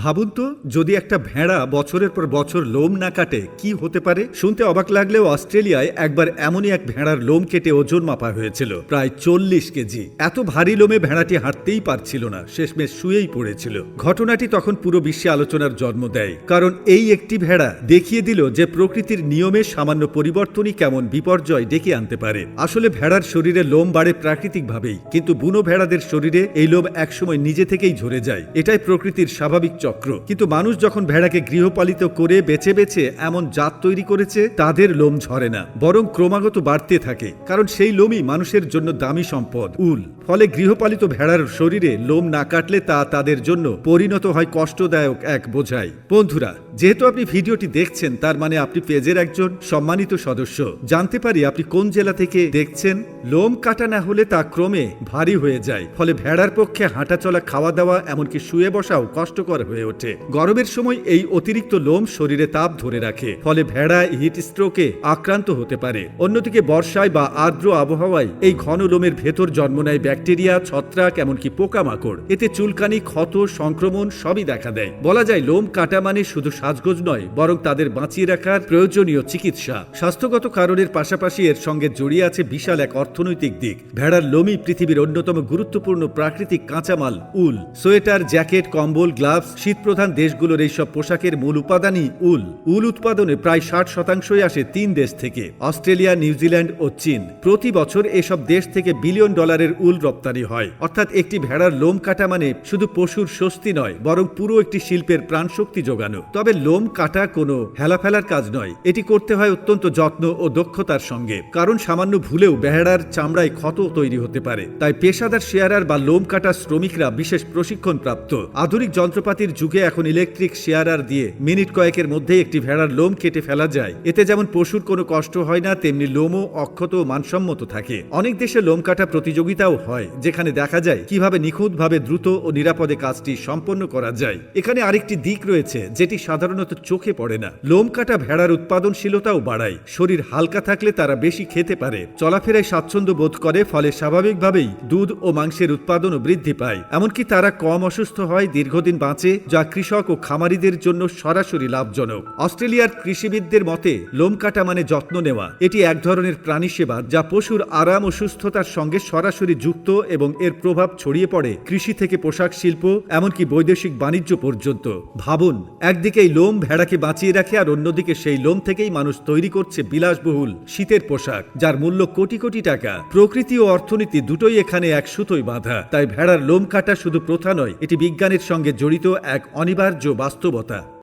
ভাবুন তো, যদি একটা ভেড়া বছরের পর বছর লোম না কাটে, কি হতে পারে? শুনতে অবাক লাগলেও অস্ট্রেলিয়ায় একবার এমনই এক ভেড়ার লোম কেটে ওজন মাপা হয়েছিল, প্রায় চল্লিশ কেজি। এত ভারী লোমে ভেড়াটি হাঁটতেই পারছিল না, শেষমেশ শুয়েই পড়েছিল। ঘটনাটি তখন পুরো বিশ্বে আলোচনার জন্ম দেয়, কারণ এই একটি ভেড়া দেখিয়ে দিল যে প্রকৃতির নিয়মে সামান্য পরিবর্তনই কেমন বিপর্যয় ডেকে আনতে পারে। আসলে ভেড়ার শরীরে লোম বাড়ে প্রাকৃতিকভাবেই, কিন্তু বুনো ভেড়াদের শরীরে এই লোম একসময় নিজে থেকেই ঝরে যায়। এটাই প্রকৃতির স্বাভাবিক চক্র। কিন্তু মানুষ যখন ভেড়াকে গৃহপালিত করে বেছে বেছে এমন জাত তৈরি করেছে, তাদের লোম ঝরে না, বরং ক্রমাগত বাড়তে থাকে, কারণ সেই লোমই মানুষের জন্য দামি সম্পদ, উল। ফলে গৃহপালিত ভেড়ার শরীরে লোম না কাটলে তা তাদের জন্য পরিণত হয় কষ্টদায়ক এক বোঝাই। বন্ধুরা, যেহেতু আপনি ভিডিওটি দেখছেন, তার মানে আপনি পেজের একজন সম্মানিত সদস্য। জানতে পারি আপনি কোন জেলা থেকে দেখছেন? লোম কাটা না হলে তা ক্রমে ভারী হয়ে যায়, ফলে ভেড়ার পক্ষে হাঁটা চলা খাওয়া দাওয়া এমনকি শুয়ে বসাও কষ্টকর হয়ে ওঠে। গরমের সময় এই অতিরিক্ত লোম শরীরে তাপ ধরে রাখে, ফলে ভেড়া হিট স্ট্রোকে আক্রান্ত হতে পারে। অন্যদিকে বর্ষায় বা আর্দ্র আবহাওয়ায় এই ঘন লোমের ভেতর জন্ম নেয় ব্যাকটেরিয়া, ছত্রাক, এমনকি পোকামাকড়। এতে চুলকানি, ক্ষত, সংক্রমণ সবই দেখা দেয়। বলা যায় লোম, কাটা মানে শুধু সাজগোজ নয়, বরং তাদের বাঁচিয়ে রাখার প্রয়োজনীয় চিকিৎসা। স্বাস্থ্যগত কারণের পাশাপাশি এর সঙ্গে জড়িয়ে আছে বিশাল এক অর্থনৈতিক দিক। ভেড়ার লোমই পৃথিবীর অন্যতম গুরুত্বপূর্ণ প্রাকৃতিক কাঁচামাল, উল। সোয়েটার, জ্যাকেট, কম্বল, গ্লাভস, শীতপ্রধান দেশগুলোর এইসব পোশাকের মূল উপাদানই উল। উল উৎপাদনে প্রায় ষাট শতাংশই আসে তিন দেশ থেকে, অস্ট্রেলিয়া, নিউজিল্যান্ড ও চীন। প্রতি বছর এসব দেশ থেকে বিলিয়ন ডলারের উল রপ্তানি হয়। অর্থাৎ একটি ভেড়ার লোম কাটা মানে শুধু পশুর স্বস্তি নয়, বরং পুরো একটি শিল্পের প্রাণশক্তি যোগানো। তবে লোম কাটা কোনো হেলাফেলার কাজ নয়, এটি করতে হয় অত্যন্ত যত্ন ও দক্ষতার সঙ্গে। কারণ সামান্য ভুলেও ভেড়ার চামড়ায় ক্ষত তৈরি হতে পারে। তাই পেশাদার শেয়ারার বা লোম কাটা শ্রমিকরা বিশেষ প্রশিক্ষণ প্রাপ্ত আধুনিক যন্ত্রপাতির যুগে এখন ইলেকট্রিক শেয়ারার দিয়ে মিনিট কয়েকের মধ্যেই একটি ভেড়ার লোম কেটে ফেলা যায়। এতে যেমন পশুর কোনো কষ্ট হয় না, তেমনি লোমও অক্ষত মানসম্মত থাকে। অনেক দেশে লোম কাটা প্রতিযোগিতাও হয়। যেখানে দেখা যায় কীভাবে নিখুঁতভাবে দ্রুত ও নিরাপদে কাজটি সম্পন্ন করা যায়। এখানে আরেকটি দিক রয়েছে, যেটি সাধারণত চোখে পড়ে না। লোম কাটা ভেড়ার উৎপাদনশীলতাও বাড়ায়। শরীর হালকা থাকলে তারা বেশি খেতে পারে। চলাফেরায় স্বাচ্ছন্দ্য বোধ করে, ফলে স্বাভাবিকভাবেই দুধ ও মাংসের উৎপাদনও বৃদ্ধি পায়। এমনকি তারা কম অসুস্থ হয় দীর্ঘদিন বাঁচে, যা কৃষক ও খামারিদের জন্য সরাসরি লাভজনক। অস্ট্রেলিয়ার কৃষিবিদদের মতে, লোম কাটা মানে যত্ন নেওয়া। এটি এক ধরনের প্রাণী সেবা যা পশুর আরাম ও সুস্থতার সঙ্গে সরাসরি যুক্ত এবং এর প্রভাব ছড়িয়ে পড়ে কৃষি থেকে পোশাক শিল্প, এমনকি বৈদেশিক বাণিজ্য পর্যন্ত। ভাবুন, একদিকে এই লোম ভেড়াকে বাঁচিয়ে রাখে আর অন্যদিকে সেই লোম থেকেই মানুষ তৈরি করছে বিলাসবহুল শীতের পোশাক, যার মূল্য কোটি কোটি টাকা। প্রকৃতি ও অর্থনীতি দুটোই এখানে এক সুতোই বাঁধা। তাই ভেড়ার লোম কাটা শুধু প্রথা নয়, এটি বিজ্ঞানের সঙ্গে জড়িত এক অনিবার্য বাস্তবতা।